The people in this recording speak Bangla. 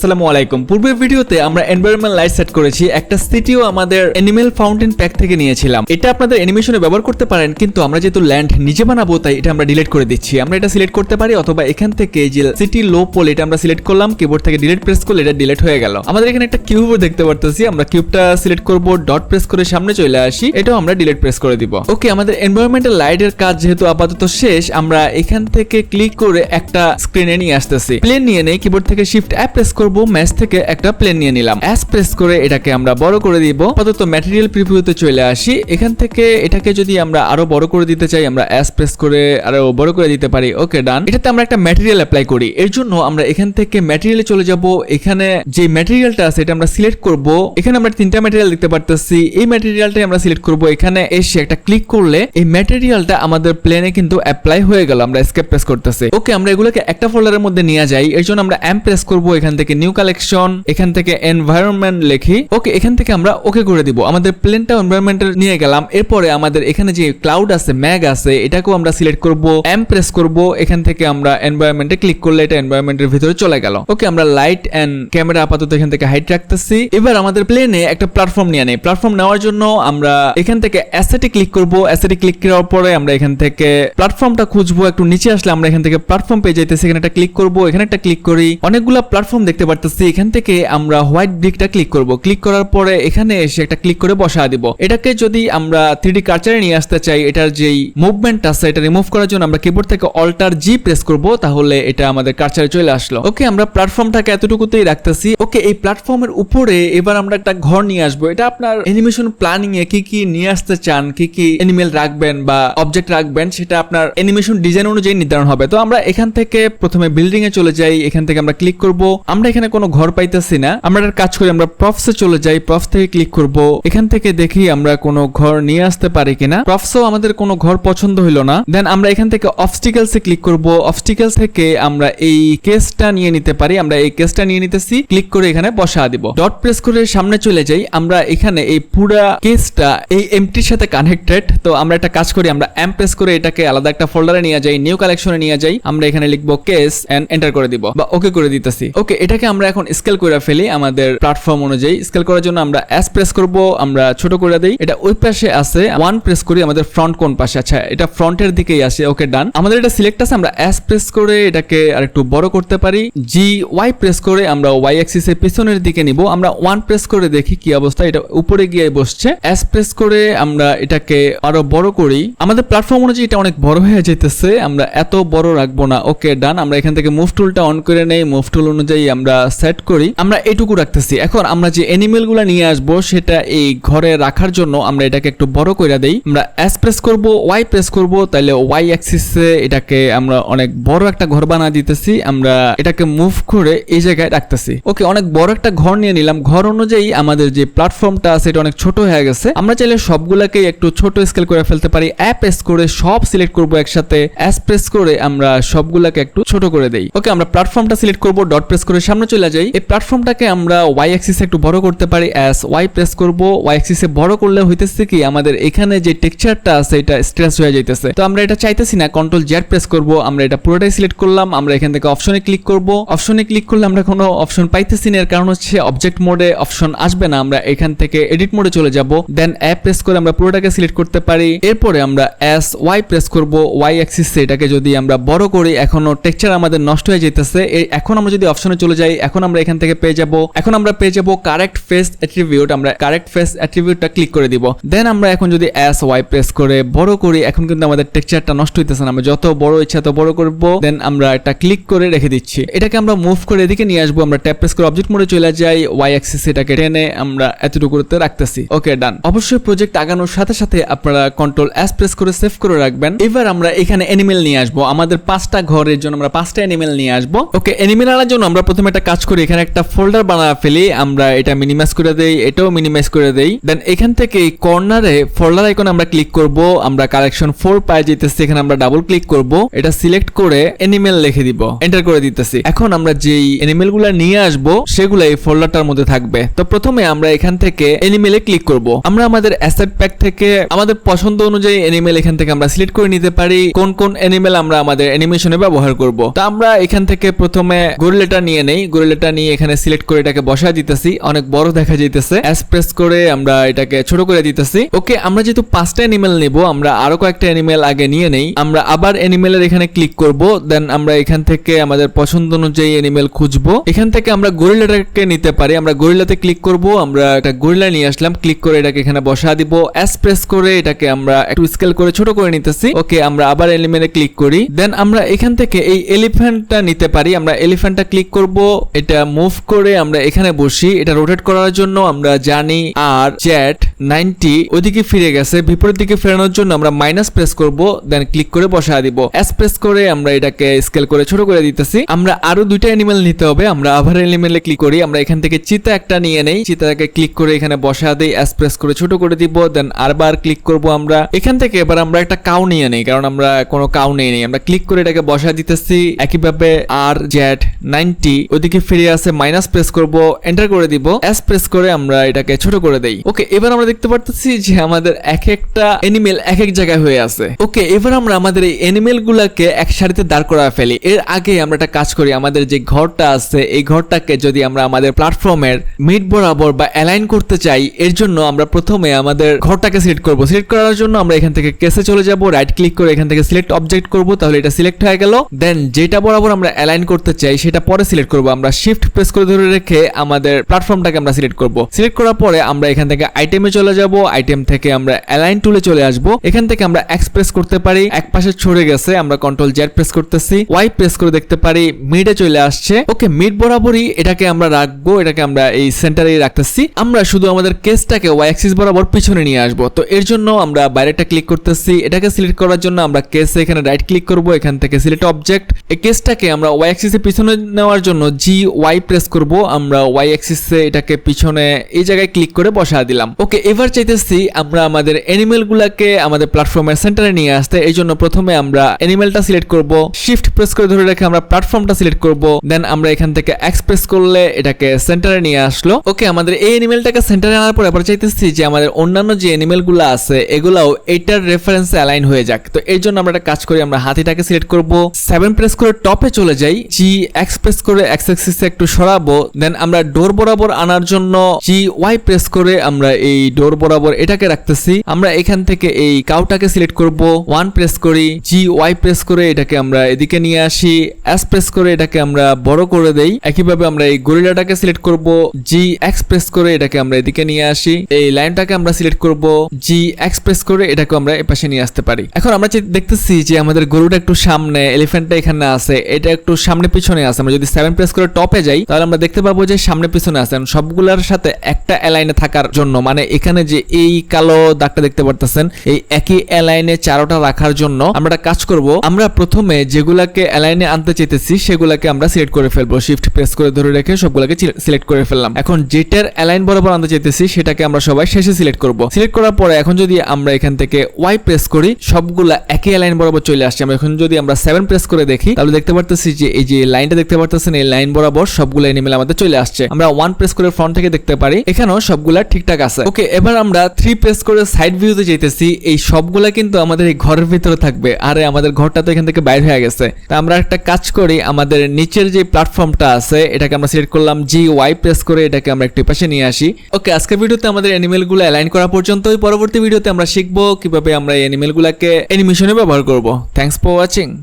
আসসালামু আলাইকুম। পূর্বের ভিডিওতে আমরা এনভায়রনমেন্ট লাইট সেট করেছি। একটা সিটিও আমাদের অ্যানিমেল ফাউন্টেন প্যাক থেকে নিয়েছিলাম। এটা আপনাদের অ্যানিমেশনে ব্যবহার করতে পারেন, কিন্তু আমরা যেহেতু ল্যান্ড নিজে বানাবো, তাই এটা আমরা ডিলিট করে দিচ্ছি। আমরা এটা সিলেক্ট করতে পারি, অথবা এখান থেকে যে সিটি লো পোল এটা আমরা সিলেক্ট করলাম কিবোর্ড থেকে ডিলিট প্রেস করলে এটা ডিলিট হয়ে গেল। আমাদের এখানে একটা কিউব দেখতে পারতেছি। আমরা কিউবটা সিলেক্ট করব ডট প্রেস করে সামনে চলে আসি। এটাও আমরা ডিলিট প্রেস করে দিব। ওকে আমাদের এনভায়রনমেন্টাল লাইটের কাজ যেহেতু আপাতত শেষ, আমরা এখান থেকে ক্লিক করে একটা স্ক্রিনে নিয়ে আসতেছি। প্লেন নিয়ে নেই কিবোর্ড থেকে শিফট অ্যাপ প্রেস করব ম্যাচ থেকে একটা প্লেন নিয়ে নিলাম। অ্যাস প্রেস করে এটাকে আমরা বড় করে দিব। আপাতত ম্যাটেরিয়াল প্রিভিউতে চলে আসি। এখান থেকে এটাকে যদি আমরা আরও বড় করে দিতে চাই, আমরা অ্যাস প্রেস করে আরও বড় করে দিতে পারি। ওকে ডান এটাতে আমরা একটা ম্যাটেরিয়াল অ্যাপ্লাই করি। এর জন্য আমরা এখান থেকে ম্যাটেরিয়ালে চলে যাব। এখানে যে ম্যাটেরিয়ালটা আছে, এটা আমরা সিলেক্ট করব। এখানে আমরা তিনটা ম্যাটেরিয়াল দেখতে পারতেছি। এই ম্যাটেরিয়ালটাই আমরা সিলেক্ট করব। এখানে এসে একটা ক্লিক করলে এই ম্যাটেরিয়ালটা আমাদের প্লেনে কিন্তু অ্যাপ্লাই হয়ে গেল। আমরা স্কেপ প্রেস করতেছি। ওকে আমরা এগুলোকে একটা ফোল্ডারের মধ্যে নিয়ে যাই। এর জন্য আমরা এম প্রেস করব এখান থেকে নিউ কালেকশন এখান থেকে এনভায়রনমেন্ট লিখি। ওকে এখান থেকে আমরা ওকে করে দিব। আমাদের প্লেনটা এনভায়রনমেন্টের নিয়ে গেলাম। এরপরে আমাদের এখানে যে ক্লাউড আছে, ম্যাগ আছে, এটাকেও আমরা সিলেক্ট করব এম প্রেস করব। এখান থেকে আমরা এনভায়রনমেন্টে ক্লিক করলে এটা এনভায়রনমেন্টের ভিতরে চলে গেল। ওকে আমরা লাইট এন্ড ক্যামেরা আপাতত এখান থেকে হাইট রাখতেছি। এবার আমাদের প্লেনে একটা প্ল্যাটফর্ম নিয়ে নেই। প্ল্যাটফর্ম নেওয়ার জন্য আমরা এখান থেকে অ্যাসেটে ক্লিক করব। অ্যাসেটে ক্লিক করার পরে আমরা এখান থেকে প্ল্যাটফর্মটা খুঁজবো। একটু নিচে আসলে আমরা এখান থেকে প্ল্যাটফর্ম পেয়ে যাইতেছি। এখানে একটা ক্লিক করব। এখানে একটা ক্লিক করি। অনেকগুলা প্ল্যাটফর্ম দেখতে পারতেছি, এখান থেকে আমরা হোয়াইট ব্রিকটা ক্লিক করব। ক্লিক করার পরে এখানে এসে একটা ক্লিক করে বসা দিব। এটাকে যদি আমরা থ্রিডি কালচারে নিয়ে আসতে চাই, এটার যেই মুভমেন্ট আছে, এটা রিমুভ করার জন্য আমরা কিবোর্ড থেকে অল্টার জি প্রেস করব, তাহলে এটা আমাদের কালচারে চলে আসলো। ওকে আমরা প্ল্যাটফর্মটাকে এতটুকুতেই রাখতেছি। ওকে এই প্ল্যাটফর্মের উপরে এবার আমরা একটা ঘর নিয়ে আসব। এটা আপনার অ্যানিমেশন প্ল্যানিং এ কি কি নিয়ে আসতে চান, কি কি অ্যানিমেল রাখবেন বা অবজেক্ট রাখবেন, সেটা আপনার অ্যানিমেশন ডিজাইন অনুযায়ী নির্ধারণ হবে। তো আমরা এখান থেকে প্রথমে বিল্ডিং এ চলে যাই, এখান থেকে আমরা ক্লিক করব। আমরা কোনো ঘর পাইতেছি না। আমরা কাজ করি, আমরা প্রফস চলে যাই প্রফস থেকে ক্লিক করব। এখান থেকে দেখি আমরা কোনো ঘর নিয়ে আসতে পারি কিনা। প্রফসও আমাদের কোনো ঘর পছন্দ হইল না। দেন আমরা এখান থেকে অবস্টিকেলস ক্লিক করব। অবস্টিকেলস থেকে আমরা এই কেসটা নিয়ে নিতে পারি। আমরা এই কেসটা নিয়ে নিতেছি। ক্লিক করে এখানে বসা দিব। ডট প্রেস করে সামনে চলে যাই। আমরা এখানে এই পুরা কেসটা এই এমটির সাথে কানেক্টেড তো আমরা একটা কাজ করি, আমরা এম প্রেস করে এটাকে আলাদা একটা ফোল্ডারে নিয়ে যাই নিউ কালেকশনে নিয়ে যাই। আমরা এখানে লিখব কেস এন্ড এন্টার করে দিব। বা ওকে করে দিতেছি। ওকে এটাকে আমরা এখন স্কেল করে ফেলি আমাদের প্ল্যাটফর্ম অনুযায়ী। স্কেল করার জন্য আমরা এস প্রেস করব, আমরা ছোট করে দেই। এটা ওই পাশে আছে ওয়ান প্রেস করি, আমাদের ফ্রন্ট কোন পাশে? আচ্ছা এটা ফ্রন্টের দিকেই আসে ওকে ডান আমাদের এটা সিলেক্ট আছে, আমরা এস প্রেস করে এটাকে আর একটু বড় করতে পারি। জি ওয়াই প্রেস করে আমরা ওয়াই অ্যাক্সিস এর পিছনের দিকে নিব। আমরা ওয়ান প্রেস করে দেখি কি অবস্থা, এটা উপরে গিয়ে বসছে। এস প্রেস করে আমরা এটাকে আরও বড় করি। আমাদের প্ল্যাটফর্ম অনুযায়ী এটা অনেক বড় হয়ে যেতেছে আমরা এত বড় রাখব না ওকে ডান আমরা এখান থেকে মুভ টুলটা অন করে নেই। মুভ টুল অনুযায়ী আমরা সেট করি, আমরা এটুকু রাখতেছি। এখন আমরা যে অ্যানিমেলগুলা নিয়ে আসব, সেটা এই ঘরে রাখার জন্য আমরা এটাকে একটু বড় করে দেই। আমরা এস প্রেস করব ওয়াই প্রেস করব তাহলে ওয়াই অ্যাক্সিসে এটাকে আমরা অনেক বড় একটা ঘর বানা দিতেছি। আমরা এটাকে মুভ করে এই জায়গায় রাখতেছি। ওকে, অনেক বড় একটা ঘর নিয়ে নিলাম। ঘর অনুযায়ী আমাদের যে প্ল্যাটফর্মটা আছে, এটা অনেক ছোট হয়ে গেছে। আমরা চাইলে সবগুলাকে একটু ছোট স্কেল করে ফেলতে পারি। অ্যাপ প্রেস করে সব সিলেক্ট করব একসাথে। অ্যাস প্রেস করে আমরা সবগুলাকে একটু ছোট করে দেই। ওকে, আমরা প্ল্যাটফর্মটা সিলেক্ট করব ডট প্রেস করে সামনে চলে যাই। এই প্ল্যাটফর্মটাকে আমরা ওয়াই অ্যাক্সিসে একটু বড় করতে পারি। অ্যাস ওয়াই প্রেস করব ওয়াই অ্যাক্সিসে বড় করলে হইতেছে কি, আমাদের এখানে যে টেক্সচারটা আছে, এটা স্ট্রেস হয়ে যাইতেছে। তো আমরা এটা চাইতেছি না কন্ট্রোল জেড প্রেস করব, আমরা এটা পুরোটাই সিলেক্ট করলাম, আমরা এখান থেকে অপশনে ক্লিক করব। অপশনে ক্লিক করলে আমরা কোনো অপশন পাইতেছি না, এর কারণ হচ্ছে অবজেক্ট মোডে অপশন আসবে না, আমরা এখান থেকে এডিট মোডে চলে যাব। দেন অ্যাপ প্রেস করে আমরা পুরোটাকে সিলেক্ট করতে পারি। এরপরে আমরা এস ওয়াই প্রেস করব ওয়াই অ্যাক্সিসে এটাকে যদি আমরা বড় করি, এখনও টেক্সচার আমাদের নষ্ট হয়ে যেতেছে এখন আমরা যদি অপশনে চলে যাই এখন আমরা এখান থেকে পেয়ে যাব, এখন আমরা পেয়ে যাব কারেক্ট ফেস অ্যাট্রিবিউট আমরা কারেক্ট ফেস অ্যাট্রিবিউটটা ক্লিক করে দিব। দেন আমরা এখন যদি এস ওয়াই প্রেস করে বড় করি, এখন কিন্তু আমাদের টেক্সচারটা নষ্ট হইতেছে না, আমরা যত বড় ইচ্ছা তত বড় করব। দেন আমরা এটা ক্লিক করে রেখে দিচ্ছি। এটাকে আমরা মুভ করে এদিকে নিয়ে আসব, আমরা ট্যাপ প্রেস করে অবজেক্ট মোডে চলে যাই ওয়াই অ্যাক্সিস এটাকে টেনে আমরা এতটুকুতে রাখতেছি। ওকে ডান অবশ্যই প্রজেক্ট আগানোর সাথে সাথে আপনারা কন্ট্রোল অ্যাস প্রেস করে সেভ করে রাখবেন। এবার আমরা এখানে অ্যানিমেল নিয়ে আসব, আমাদের পাঁচটা ঘরের জন্য আমরা পাঁচটা অ্যানিমেল নিয়ে আসব। ওকে অ্যানিমেল আনার জন্য আমরা প্রথমে একটা কাজ করি, এখানে একটা ফোল্ডার বানা ফেলি, আমরা এটা মিনিমাইজ করে দেই, এটাও মিনিমাইজ করে দেই। দেন এখান থেকে কর্নারে ফোল্ডার আইকন আমরা ক্লিক করব, আমরা কালেকশন ফোর পাই যেতেছি, এখানে আমরা ডাবল ক্লিক করব, এটা সিলেক্ট করে অ্যানিমেল লিখে দিব এন্টার করে দিতেছি। এখন আমরা যেই অ্যানিমেলগুলা নিয়ে আসব, সেগুলো এই ফোল্ডারটার মধ্যে থাকবে। তো প্রথমে আমরা এখান থেকে অ্যানিমেলে ক্লিক করব। আমরা আমাদের অ্যাসেট প্যাক থেকে, আমাদের পছন্দ অনুযায়ী এনিমেল এখান থেকে আমরা সিলেক্ট করে নিতে পারি, কোন কোন এনিমেল আমরা আমাদের অ্যানিমেশনে ব্যবহার করব। তো আমরা এখান থেকে প্রথমে গরিলাটা নিয়ে নেই গরিলাটা নিয়ে এখানে সিলেক্ট করে এটাকে বসা দিতেছি। অনেক বড় দেখা যাইতেছে। অ্যাস প্রেস করে আমরা এটাকে ছোট করে দিতেছি। ওকে আমরা যেহেতু পাঁচটা অ্যানিমেল নেব, আমরা আরও কয়েকটা অ্যানিমেল আগে নিয়ে নেই। আমরা আবার অ্যানিমেলের এখানে ক্লিক করব দেন আমরা এখান থেকে আমাদের পছন্দ অনুযায়ী অ্যানিমেল খুঁজবো। এখান থেকে আমরা গরিলাটাকে নিতে পারি। আমরা গরিলাতে ক্লিক করব, আমরা একটা গরিলা নিয়ে আসলাম। ক্লিক করে এটাকে এখানে বসা দিব। অ্যাস প্রেস করে এটাকে আমরা একটু স্কেল করে ছোট করে নিতেছি। ওকে আমরা আবার এলিমেন্টে ক্লিক করি। দেন আমরা এখান থেকে এই এলিফ্যান্টটা নিতে পারি। আমরা এলিফ্যান্টটা ক্লিক করব। এটা মুভ করে আমরা এখানে বসি। এটা রোটেট করার জন্য আমরা জানি আর জ্যাট নাইনটি ওইদিকে ফিরে গেছে, বিপরীত দিকে ফেরানোর জন্য আমরা মাইনাস প্রেস করব দেন ক্লিক করে বসা দিব। এস প্রেস করে আমরা এটাকে স্কেল করে ছোট করে দিতেছি। আমরা আরও দুইটা অ্যানিমেল নিতে হবে, আমরা আবার এলিমেন্টে ক্লিক করি। আমরা এখান থেকে চিতা একটা নিয়ে নেই চিতাকে ক্লিক করে এখানে বসা দিই এস প্রেস করে ছোট করে দিব দেন আরবার ক্লিক করব আমরা। এখান থেকে এবার আমরা একটা কাউ নিয়ে নেই, কারণ আমরা কোনো কাউ নেই নেই। আমরা ক্লিক করে এটাকে বসা দিতেছি। একইভাবে আর জেড নাইনটি ওইদিকে ফিরে আসে মাইনাস প্রেস করব এন্টার করে দিব। এস প্রেস করে আমরা এটাকে ছোট করে দেই। ওকে এবার আমরা দেখতে পারতেছি যে আমাদের এক একটা এনিমেল এক এক জায়গায় হয়ে আছে। ওকে এবার আমরা আমাদের এই এনিমেল গুলাকে এক সারিতে দাঁড় করা ফেলি। এর আগে আমরা একটা কাজ করি, আমাদের যে ঘরটা আছে, এই ঘরটাকে যদি আমরা আমাদের প্ল্যাটফর্মের মিড বরাবর বা অ্যালাইন করতে চাই, এর জন্য আমরা প্রথমে আমাদের ঘরটাকে সিলেক্ট করব। সিলেক্ট করার জন্য আমরা এখান থেকে কেসে চলে যাব রাইট ক্লিক করে এখান থেকে সিলেক্ট অবজেক্ট করব, তাহলে এটা সিলেক্ট হয়ে গেল। দেন যেটা বরাবর আমরা অ্যালাইন করতে চাই, সেটা পরে সিলেক্ট করব। আমরা শিফট প্রেস করে ধরে রেখে আমাদের প্ল্যাটফর্মটাকে আমরা সিলেক্ট করব। সিলেক্ট করার পরে আমরা এখান থেকে আইটেমে চলে যাব আইটেম থেকে আমরা অ্যালাইন টুলে চলে আসব। এখান থেকে আমরা এক্সপ্রেস করতে পারি, এক পাশে ছড়ে গেছে, আমরা কন্ট্রোল জেড প্রেস করতেছি ওয়াই প্রেস করে দেখতে পারি মিডে চলে আসছে। ওকে মিড বরাবরই এটাকে আমরা রাখব, এটাকে আমরা এই সেন্টারে রাখতেছি। আমরা শুধু আমাদের কেসটাকে ওয়াই অ্যাক্সিস বরাবর পিছনে নিয়ে আসব। তো এর জন্য আমরা বাইরেটা ক্লিক করতেছি। এটাকে সিলেক্ট করার জন্য আমরা কেসে এখানে রাইট ক্লিক করব, এখান থেকে সিলেক্ট অবজেক্ট এই কেসটাকে আমরা ওয়াই অ্যাক্সিসে পিছনে নেওয়ার জন্য জি ওয়াই প্রেস করব, আমরা ওয়াই অ্যাক্সিসে এটাকে পিছনে এই জায়গায় ক্লিক করে বসা দিলাম। ওকে এবার চাইতেছি আমরা আমাদের অ্যানিমেল গুলাকে আমাদের প্ল্যাটফর্মের সেন্টারে নিয়ে আসতে। এই জন্য প্রথমে আমরা অ্যানিমেলটা সিলেক্ট করব শিফট প্রেস করে ধরে রেখে আমরা প্ল্যাটফর্মটা সিলেক্ট করব। দেন আমরা এখান থেকে এক্সপ্রেস করলে এটাকে সেন্টারে নিয়ে আসলো। ওকে আমাদের এই অ্যানিমেলটাকে সেন্টারে আনার পর এবার চাইতেছি যে আমাদের অন্যান্য যে অ্যানিমেলগুলো আছে, এগুলাও এটার রেফারেন্সে অ্যালাইন হয়ে যাক। তো এর জন্য আমরা একটা কাজ করি, আমরা হাতিটাকে সিলেক্ট করব। সেভেন প্রেস করে টপে চলে যাই জি এক্স প্রেস করে এক্স অ্যাক্সিসে একটু সরাবো দেন আমরা ডোর বরাবর আনার জন্য জি ওয়াই প্রেস করে আমরা এই ডোর বরাবর এটাকে রাখতেছি। আমরা এখান থেকে এই কাউটাকে সিলেক্ট করব ওয়ান প্রেস করি জি ওয়াই প্রেস করে এটাকে আমরা এদিকে নিয়ে আসি এস প্রেস করে এটাকে আমরা বড় করে দেই। একইভাবে আমরা এই গরিলাটাকে সিলেক্ট করব জি এক্স প্রেস করে এটাকে আমরা এদিকে নিয়ে আসি। এই লাইনটাকে আমরা সিলেক্ট করব জি এক্স প্রেস করে এটাকে আমরা এপাশে নিয়ে আসতে পারি। এখন আমরা দেখতেছি যে আমাদের গরুটা একটু সামনে এলিফ্যান্টটা এখানে আছে, এটা একটু সামনে পিছনে আছে। আমরা যদি সেভেন প্রেস করে টপে যাই, তাহলে আমরা দেখতে পাবো যে সামনে পিছনে আছে। এবং সবগুলোর সাথে একটা অ্যালাইনে থাকার জন্য মানে এখানে যে এই কালো দাগটা দেখতে পারতেছেন, এই একই অ্যালাইনে চারোটা রাখার জন্য আমরা কাজ করব। আমরা প্রথমে যেগুলাকে অ্যালাইনে আনতে চাইতেছি, সেগুলাকে আমরা সিলেক্ট করে ফেলব। শিফট প্রেস করে ধরে রেখে সবগুলোকে সিলেক্ট করে ফেললাম। এখন যেটার অ্যালাইন বরাবর আনতে চাইতেছি, সেটাকে আমরা সবাই শেষে সিলেক্ট করব। সিলেক্ট করার পরে এখন যদি আমরা এখান থেকে ওয়াই প্রেস করি, সবগুলা একই অ্যালাইন বরাবর চলে আসছে। আমরা এখন যদি আমরা সেভেন প্রেস করে দেখি, তাহলে দেখতে পারতেছি যে এই যে লাইনটা দেখতে পারতেছেন, এই লাইন বরাবর সবগুলো এনিমেল আমাদের চলে আসছে। আমরা ওয়ান প্রেস করে ফ্রন্ট থেকে দেখতে পারি, এখানেও সবগুলা ঠিকঠাক আছে। ওকে এবার আমরা থ্রি প্রেস করে সাইড ভিউতে যেতেছি এই সবগুলা কিন্তু আমাদের এই ঘরের ভিতরে থাকবে। আরে, আমাদের ঘরটা তো এখান থেকে বাইরে হয়ে গেছে। তা আমরা একটা কাজ করি, আমাদের নিচের যে প্ল্যাটফর্মটা আছে, এটাকে আমরা সিলেক্ট করলাম জি ওয়াই প্রেস করে এটাকে আমরা একটু পাশে নিয়ে আসি। ওকে আজকের ভিডিওতে আমাদের অ্যানিমেলগুলো অ্যালাইন করা পর্যন্তই। পরবর্তী ভিডিওতে আমরা শিখব কীভাবে আমরা এই অ্যানিমেল গুলাকে অ্যানিমেশনে ব্যবহার করব। Thanks for watching